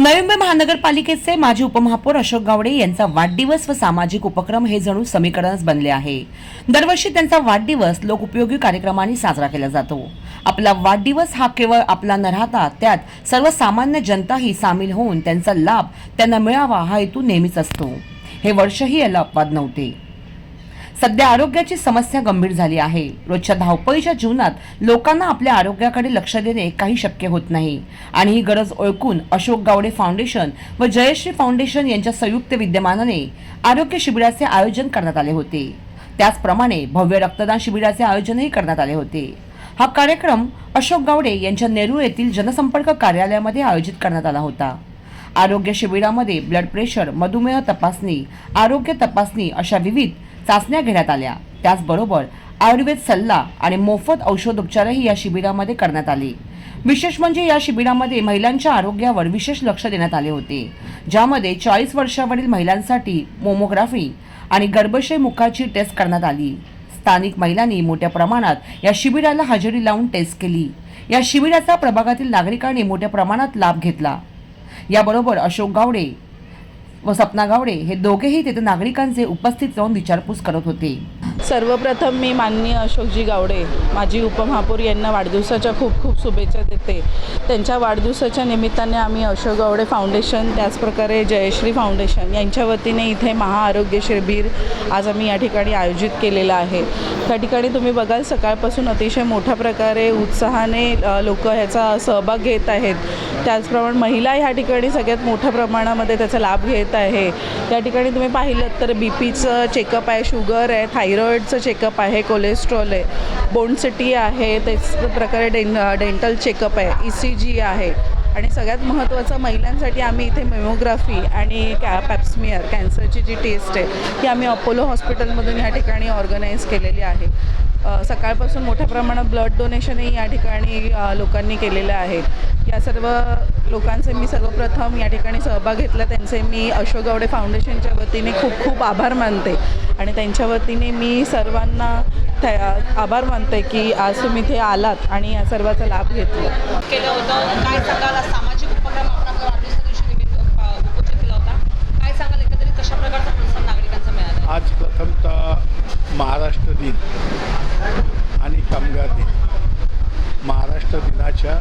नवी मुंबई महानगरपालिकेचे माजी उपमहापौर अशोक गावडे यांचा वाढदिवस व सामाजिक उपक्रम हे जणू समीकरणच बनले आहे. दरवर्षी त्यांचा वाढदिवस लोकउपयोगी कार्यक्रमांनी साजरा केला जातो. आपला वाढदिवस हा केवळ आपला न राहता त्यात सर्वसामान्य जनताही सामील होऊन त्यांचा लाभ त्यांना मिळावा हा हेतू नेहमीच असतो. हे वर्षही याला अपवाद नव्हते. सध्या आरोग्याची समस्या गंभीर झाली आहे. रोजच्या धावपळीच्या जीवनात लोकांना आपल्या आरोग्याकडे लक्ष देणे काही शक्य होत नाही. आणि ही गरज ओळखून अशोक गावडे फाउंडेशन व जयश्री फाउंडेशन यांच्या संयुक्त विद्यमानाने आरोग्य शिबिराचे आयोजन करण्यात आले होते. त्याचप्रमाणे भव्य रक्तदान शिबिराचे आयोजनही करण्यात आले होते. हा कार्यक्रम अशोक गावडे यांच्या नेरूळ येथील जनसंपर्क कार्यालयामध्ये आयोजित करण्यात आला होता. आरोग्य शिबिरामध्ये ब्लड प्रेशर मधुमेह तपासणी आरोग्य तपासणी अशा विविध चाचण्या घेण्यात आल्या. त्याचबरोबर आयुर्वेद सल्ला आणि मोफत औषधोपचारही या शिबिरामध्ये करण्यात आले. विशेष म्हणजे या शिबिरामध्ये महिलांच्या आरोग्यावर विशेष लक्ष देण्यात आले होते. ज्यामध्ये चाळीस वर्षावरील महिलांसाठी मोमोग्राफी आणि गर्भशय मुखाची टेस्ट करण्यात आली. स्थानिक महिलांनी मोठ्या प्रमाणात या शिबिराला हजेरी लावून टेस्ट केली. या शिबिराचा प्रभागातील नागरिकांनी मोठ्या प्रमाणात लाभ घेतला. याबरोबर अशोक गावडे व सपना गावडे हे दोघेही तेथे नागरिकांचे उपस्थित राहून विचारपूस करत होते. सर्वप्रथम मी माननीय अशोकजी गावडे माजी उपमहापौर यांना वाढदिवसाच्या खूप खूप शुभेच्छा देते. त्यांच्या वाढदिवसाच्या निमित्ताने आम्ही अशोक गावडे फाउंडेशन त्याचप्रकारे जयश्री फाउंडेशन यांच्या वतीने इथे महाआरोग्य शिबिर आज आम्ही या ठिकाणी आयोजित केलेलं आहे. त्या ठिकाणी तुम्ही बघाल सकाळपासून अतिशय मोठ्या प्रकारे उत्साहाने लोक ह्याचा सहभाग घेत आहेत. त्याचप्रमाणे महिला ह्या ठिकाणी सगळ्यात मोठ्या प्रमाणामध्ये त्याचा लाभ घेत आहे. त्या ठिकाणी तुम्ही पाहिलं तर बी पीचं चेकअप आहे शुगर आहे थायरॉईडचं चेकअप आहे कोलेस्ट्रॉल आहे बोनसिटी आहे त्याच प्रकारे डें डेंटल चेकअप आहे ई सी जी आहे. आणि सगळ्यात महत्त्वाचं महिलांसाठी आम्ही इथे मेमोग्राफी आणि कॅ पॅप्समियर कॅन्सरची जी टेस्ट आहे ती आम्ही अपोलो हॉस्पिटलमधून ह्या ठिकाणी ऑर्गनाईज केलेली आहे. सकाळपासून मोठ्या प्रमाणात ब्लड डोनेशनही या ठिकाणी लोकांनी केलेलं आहे. या सर्व लोकांचे मी सर्वप्रथम या ठिकाणी सहभाग घेतला. त्यांचे मी अशोक गावडे फाउंडेशनच्या वतीने खूप खूप आभार मानते. आणि त्यांच्या वतीने मी सर्वांना त्या आभार मानते की आज तुम्ही इथे आलात आणि या सर्वाचा लाभ घेतला. केलं होतं. काय सांगाल आज सामाजिक उपक्रम आपण आपल्या वाढदिवसा दिवशी निमित्त अ, उपस्थित केला होता काय सांगाल एकंदरीत कशा प्रकारचा प्रतिसाद नागरिकांचा मिळाला आज प्रथमतः महाराष्ट्र दिन आणि कामगार दिन. महाराष्ट्र दिनाच्या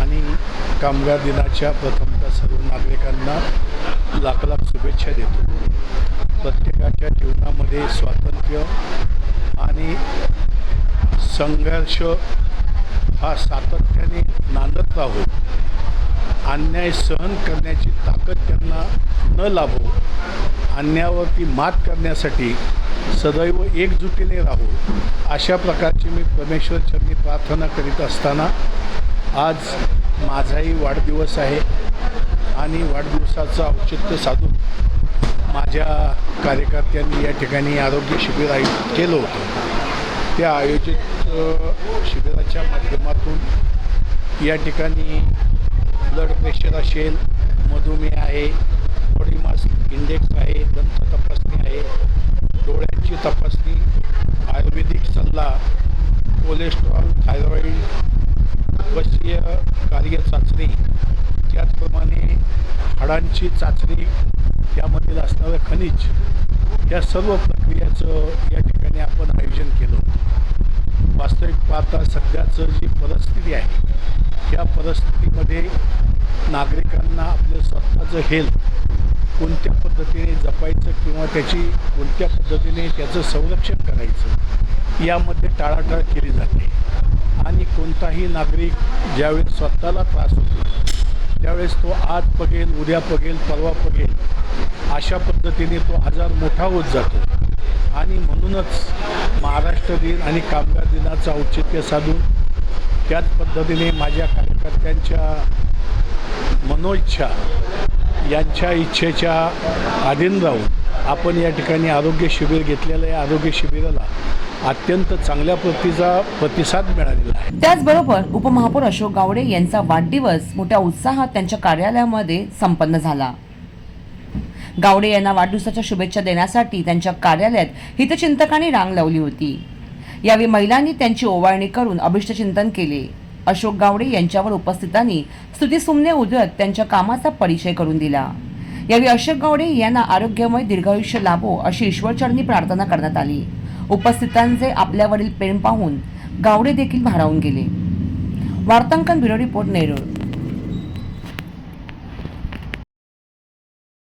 आणि कामगार दिनाच्या प्रथमतः सर्व नागरिकांना लाख लाख शुभेच्छा देतो. प्रत्येकाच्या जीवनामध्ये स्वातंत्र्य आणि संघर्ष हा सातत्याने नांदत राहो. अन्याय सहन करण्याची ताकद त्यांना न लाभो. अन्यायावरती मात करण्यासाठी सदैव एकजुटीने राहू अशा प्रकारची मी परमेश्वर चरणी प्रार्थना करीत असताना आज माझाही वाढदिवस आहे आणि वाढदिवसाचं औचित्य साधून माझ्या कार्यकर्त्यांनी या ठिकाणी आरोग्य शिबिर आयोजित केलं होतं. त्या आयोजित शिबिराच्या माध्यमातून या ठिकाणी ब्लड प्रेशर असेल मधुमेह आहे इंडेक्स आहे दंत तपासणी आहे डोळ्यांची तपासणी आयुर्वेदिक सल्ला कोलेस्ट्रॉल थायरॉईड वशीय कार्य चाचणी त्याचप्रमाणे हाडांची चाचणी त्यामधील असणारं खनिज या सर्व प्रक्रियाचं या ठिकाणी आपण आयोजन केलं. वास्तविक पाहता सध्याचं जी परिस्थिती आहे या परिस्थितीमध्ये नागरिकांना आपलं स्वतःचं हेल्थ कोणत्या पद्धतीने जपायचं किंवा त्याची कोणत्या पद्धतीने त्याचं संरक्षण करायचं यामध्ये टाळाटाळ केली जाते. आणि कोणताही नागरिक ज्यावेळेस स्वतःला त्रास होतो त्यावेळेस तो आज बघेल उद्या बघेल परवा बघेल अशा पद्धतीने तो आजार मोठा होत जातो. आणि म्हणूनच महाराष्ट्र दिन आणि कामगार दिनाचं औचित्य साधून त्याच पद्धतीने माझ्या कार्यकर्त्यांच्या मनोइच्छा यांच्या इच्छेच्या अधीन राहून आपण या ठिकाणी आरोग्य शिबिर घेतलेलं आहे. आरोग्य शिबिराला अत्यंत चांगल्या प्रतीचा प्रतिसाद मिळालेला आहे. त्याचबरोबर उपमहापौर अशोक गावडे यांचा वाढदिवस मोठ्या उत्साहात त्यांच्या कार्यालयामध्ये संपन्न झाला. गावडे यांना वाढदिवसाच्या शुभेच्छा देण्यासाठी त्यांच्या कार्यालयात हितचिंतकांनी रांग लावली होती. यावेळी महिलांनी त्यांची ओवाळणी करून अभिष्टचिंतन केले. अशोक गावडे यांच्यावर उपस्थितांनी स्तुतीसुमने उधळत त्यांच्या कामाचा परिचय करून दिला. यावेळी अशोक गावडे यांना आरोग्यमय दीर्घायुष्य लाभो अशी ईश्वरचरणी प्रार्थना करण्यात आली. उपस्थितांचे आपल्यावरील प्रेम पाहून गावडे देखील भारावून गेले. वार्तांकन ब्युरो रिपोर्ट नेरूळ.